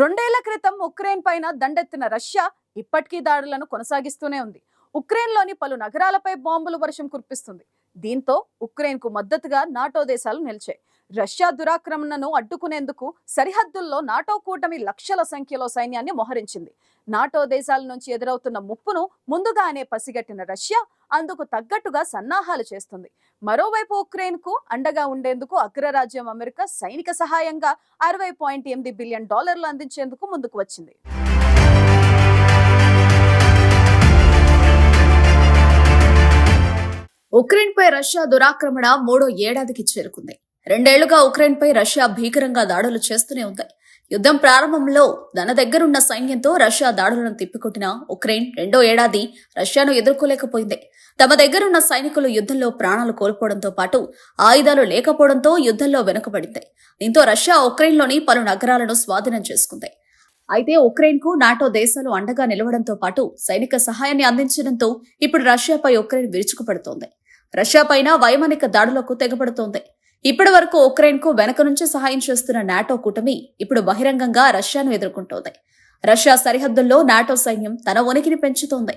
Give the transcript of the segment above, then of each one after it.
రెండేళ్ళ క్రితం ఉక్రెయిన్ పైన దండెత్తిన రష్యా ఇప్పటికీ దాడులను కొనసాగిస్తూనే ఉంది. ఉక్రెయిన్లోని పలు నగరాలపై బాంబులు వర్షం కురిపిస్తుంది. దీంతో ఉక్రెయిన్కు మద్దతుగా నాటో దేశాలు నిలిచాయి. రష్యా దురాక్రమణను అడ్డుకునేందుకు సరిహద్దుల్లో నాటో కూటమి లక్షల సంఖ్యలో సైన్యాన్ని మోహరించింది. నాటో దేశాల నుంచి ఎదురవుతున్న ముప్పును ముందుగానే పసిగట్టిన రష్యా అందుకు తగ్గట్టుగా సన్నాహాలు చేస్తుంది. మరోవైపు ఉక్రెయిన్కు అండగా ఉండేందుకు అగ్రరాజ్యం అమెరికా సైనిక సహాయంగా అరవై పాయింట్ ఎనిమిది బిలియన్ డాలర్లు అందించేందుకు ముందుకు వచ్చింది. ఉక్రెయిన్ పై రష్యా దురాక్రమణ మూడో ఏడాదికి చేరుకుంది. రెండేళ్ళుగా ఉక్రెయిన్ పై రష్యా భీకరంగా దాడులు చేస్తూనే ఉంది. యుద్ధం ప్రారంభంలో తన దగ్గరున్న సైన్యంతో రష్యా దాడులను తిప్పికొట్టిన ఉక్రెయిన్ రెండో ఏడాది రష్యాను ఎదుర్కోలేకపోయింది. తమ దగ్గరున్న సైనికులు యుద్ధంలో ప్రాణాలు కోల్పోవడంతో పాటు ఆయుధాలు లేకపోవడంతో యుద్ధంలో వెనుకబడింది. దీంతో రష్యా ఉక్రెయిన్లోని పలు నగరాలను స్వాధీనం చేసుకుంది. అయితే ఉక్రెయిన్కు నాటో దేశాలు అండగా నిలవడంతో పాటు సైనిక సహాయాన్ని అందించడంతో ఇప్పుడు రష్యాపై ఉక్రెయిన్ విరుచుకుపడుతోంది. రష్యా పైన వైమానిక దాడులకు తెగబడుతోంది. ఇప్పటి వరకు ఉక్రెయిన్కు వెనక నుంచి సహాయం చేస్తున్న నాటో కూటమి ఇప్పుడు బహిరంగంగా రష్యాను ఎదుర్కొంటోంది. రష్యా సరిహద్దుల్లో నాటో సైన్యం తన ఉనికిని పెంచుతోంది.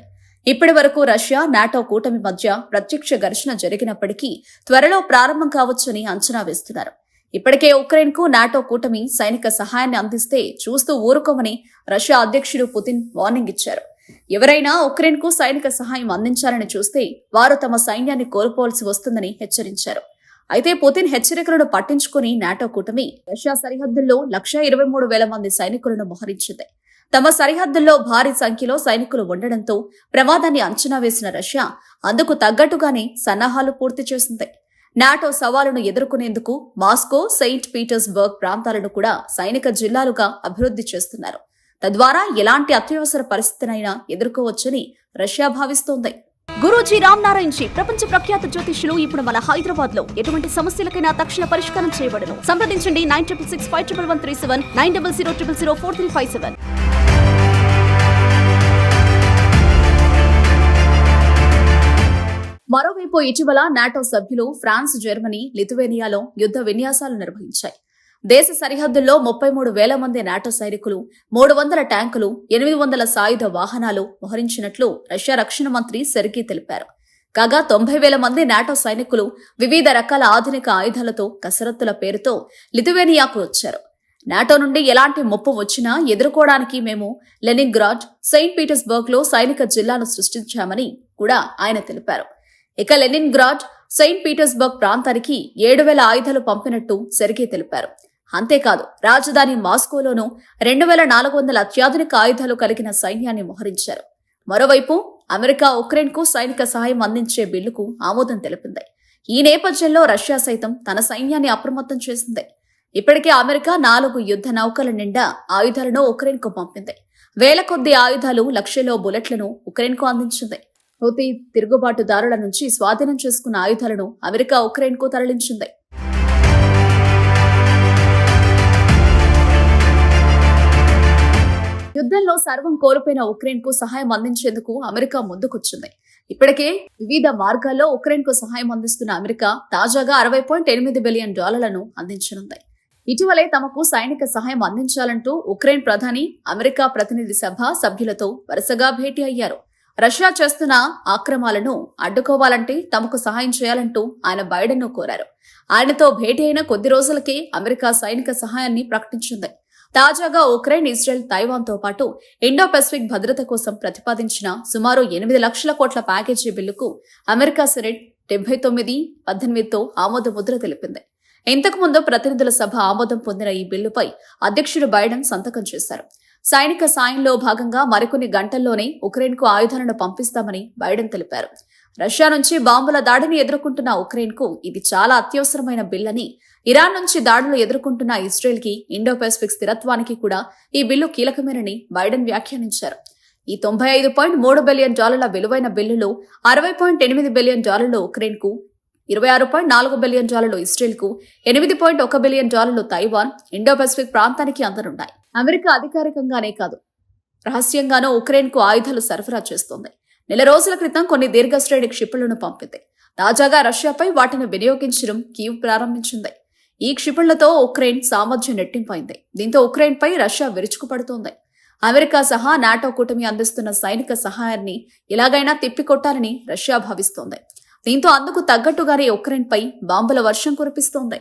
ఇప్పటి వరకు రష్యా నాటో కూటమి మధ్య ప్రత్యక్ష ఘర్షణ జరిగినప్పటికీ త్వరలో ప్రారంభం కావచ్చని అంచనా వేస్తున్నారు. ఇప్పటికే ఉక్రెయిన్కు నాటో కూటమి సైనిక సహాయాన్ని అందిస్తే చూస్తూ ఊరుకోమని రష్యా అధ్యక్షుడు పుతిన్ వార్నింగ్ ఇచ్చారు. ఎవరైనా ఉక్రెయిన్కు సైనిక సహాయం అందించాలని చూస్తే వారు తమ సైన్యాన్ని కోల్పోవలసి వస్తుందని హెచ్చరించారు. అయితే పుతిన్ హెచ్చరికలను పట్టించుకుని నాటో కూటమి రష్యా సరిహద్దుల్లో లక్ష ఇరవై మూడు వేల మంది సైనికులను మోహరించింది. తమ సరిహద్దుల్లో భారీ సంఖ్యలో సైనికులు ఉండడంతో ప్రమాదాన్ని అంచనా వేసిన రష్యా అందుకు తగ్గట్టుగానే సన్నాహాలు పూర్తి చేసింది. నాటో సవాలును ఎదుర్కొనేందుకు మాస్కో సెయింట్ పీటర్స్బర్గ్ ప్రాంతాలను కూడా సైనిక జిల్లాలుగా అభివృద్ధి చేస్తున్నారు. తద్వారా ఎలాంటి అత్యవసర పరిస్థితినైనా ఎదుర్కోవచ్చని రష్యా భావిస్తోంది. గురూజీ రామ్ నారాయణ్ జీ ప్రపంచ ప్రఖ్యాత జ్యోతిష్యులు ఇప్పుడు మన హైదరాబాద్లో ఎటువంటి సమస్యలకైనా తక్షణ పరిష్కారం చేయబడను. సంప్రదించండి nine triple six five triple one three seven nine double zero triple zero four three five seven. మరోవైపు ఇటీవల నాటో సభ్యులు ఫ్రాన్స్ జర్మనీ లిథువేనియాలో యుద్ధ విన్యాసాలు నిర్వహించాయి. దేశ సరిహద్దుల్లో ముప్పై మూడు వేల మంది నాటో సైనికులు మూడు వందల ట్యాంకులు ఎనిమిది వందల సాయుధ వాహనాలు మోహరించినట్లు రష్యా రక్షణ మంత్రి సెర్గీ తెలిపారు. కాగా తొంభై వేల మంది నాటో సైనికులు వివిధ రకాల ఆధునిక ఆయుధాలతో కసరత్తుల పేరుతో లిథువేనియాకు వచ్చారు. నాటో నుండి ఎలాంటి ముప్పు వచ్చినా ఎదుర్కోవడానికి మేము లెనిన్గ్రాడ్ సెయింట్ పీటర్స్బర్గ్లో సైనిక జిల్లాను సృష్టించామని కూడా ఆయన తెలిపారు. ఇక లెనిన్గ్రాడ్ సెయింట్ పీటర్స్బర్గ్ ప్రాంతానికి ఏడు వేల ఆయుధాలు పంపినట్టు సెర్గే తెలిపారు. అంతేకాదు రాజధాని మాస్కోలోనూ రెండు వేల నాలుగు వందల అత్యాధునిక ఆయుధాలు కలిగిన సైన్యాన్ని మోహరించారు. మరోవైపు అమెరికా ఉక్రెయిన్కు సైనిక సహాయం అందించే బిల్లుకు ఆమోదం తెలిపింది. ఈ నేపథ్యంలో రష్యా సైతం తన సైన్యాన్ని అప్రమత్తం చేసింది. ఇప్పటికే అమెరికా నాలుగు యుద్ధ నౌకల నిండా ఆయుధాలను ఉక్రెయిన్కు పంపింది. వేల కొద్ది ఆయుధాలు లక్షలో బుల్లెట్లను ఉక్రెయిన్కు అందించింది. హౌతీ తిరుగుబాటుదారుల నుంచి స్వాధీనం చేసుకున్న ఆయుధాలను అమెరికా ఉక్రెయిన్కు తరలించింది. యుద్ధంలో సర్వం కోల్పోయిన ఉక్రెయిన్కు సహాయం అందించేందుకు అమెరికా ముందుకొచ్చింది. ఇప్పటికే వివిధ మార్గాల్లో ఉక్రెయిన్కు సహాయం అందిస్తున్న అమెరికా తాజాగా అరవై పాయింట్ ఎనిమిది బిలియన్ డాలర్లను అందించనుంది. ఇటీవలే తమకు సైనిక సహాయం అందించాలంటూ ఉక్రెయిన్ ప్రధాని అమెరికా ప్రతినిధి సభ సభ్యులతో వరుసగా భేటీ అయ్యారు. రష్యా చేస్తున్న ఆక్రమాలను అడ్డుకోవాలంటే తమకు సహాయం చేయాలంటూ ఆయన బైడెన్ను కోరారు. ఆయనతో భేటీ అయిన కొద్ది రోజులకే అమెరికా సైనిక సహాయాన్ని ప్రకటించింది. తాజాగా ఉక్రెయిన్ ఇజ్రాయెల్ తైవాన్తో పాటు ఇండో పెసిఫిక్ భద్రత కోసం ప్రతిపాదించిన సుమారు ఎనిమిది లక్షల కోట్ల ప్యాకేజీ బిల్లుకు అమెరికా సెనెట్ డెబ్బై తొమ్మిది పద్దెనిమిదితో ఆమోద ముద్ర తెలిపింది. ఇంతకుముందు ప్రతినిధుల సభ ఆమోదం పొందిన ఈ బిల్లుపై అధ్యక్షుడు బైడెన్ సంతకం చేశారు. సైనిక సాయంలో భాగంగా మరికొన్ని గంటల్లోనే ఉక్రెయిన్కు ఆయుధాలను పంపిస్తామని బైడెన్ తెలిపారు. రష్యా నుంచి బాంబుల దాడిని ఎదుర్కొంటున్న ఉక్రెయిన్కు ఇది చాలా అత్యవసరమైన బిల్ అని ఇరాన్ నుంచి దాడులు ఎదుర్కొంటున్న ఇజ్రాయెల్కి ఇండో పెసిఫిక్ స్థిరత్వానికి కూడా ఈ బిల్లు కీలకమేనని బైడెన్ వ్యాఖ్యానించారు. ఈ తొంభై ఐదు పాయింట్ మూడు బిలియన్ డాలర్ల విలువైన బిల్లులో అరవై పాయింట్ ఎనిమిది బిలియన్ డాలర్లు ఉక్రెయిన్కు ఇరవై ఆరు పాయింట్ నాలుగు బిలియన్ డాలర్లు ఇజ్రాయెల్ ఎనిమిది పాయింట్ ఒక బిలియన్ డాలర్లు తైవాన్ ఇండో పెసిఫిక్ ప్రాంతానికి అందనున్నాయి. అమెరికా అధికారికంగానే కాదు రహస్యంగానూ ఉక్రెయిన్కు ఆయుధాలు సరఫరా చేస్తోంది. నెల రోజుల క్రితం కొన్ని దీర్ఘశ్రేణి క్షిపణులను పంపింది. తాజాగా రష్యాపై వాటిని వినియోగించడం కీవ్ ప్రారంభించింది. ఈ క్షిపణులతో ఉక్రెయిన్ సామర్థ్యం నెట్టింపైంది. దీంతో ఉక్రెయిన్పై రష్యా విరుచుకుపడుతోంది. అమెరికా సహా నాటో కూటమి అందిస్తున్న సైనిక సహాయాన్ని ఎలాగైనా తిప్పికొట్టాలని రష్యా భావిస్తోంది. దీంతో అందుకు తగ్గట్టుగానే ఉక్రెయిన్పై బాంబుల వర్షం కురిపిస్తోంది.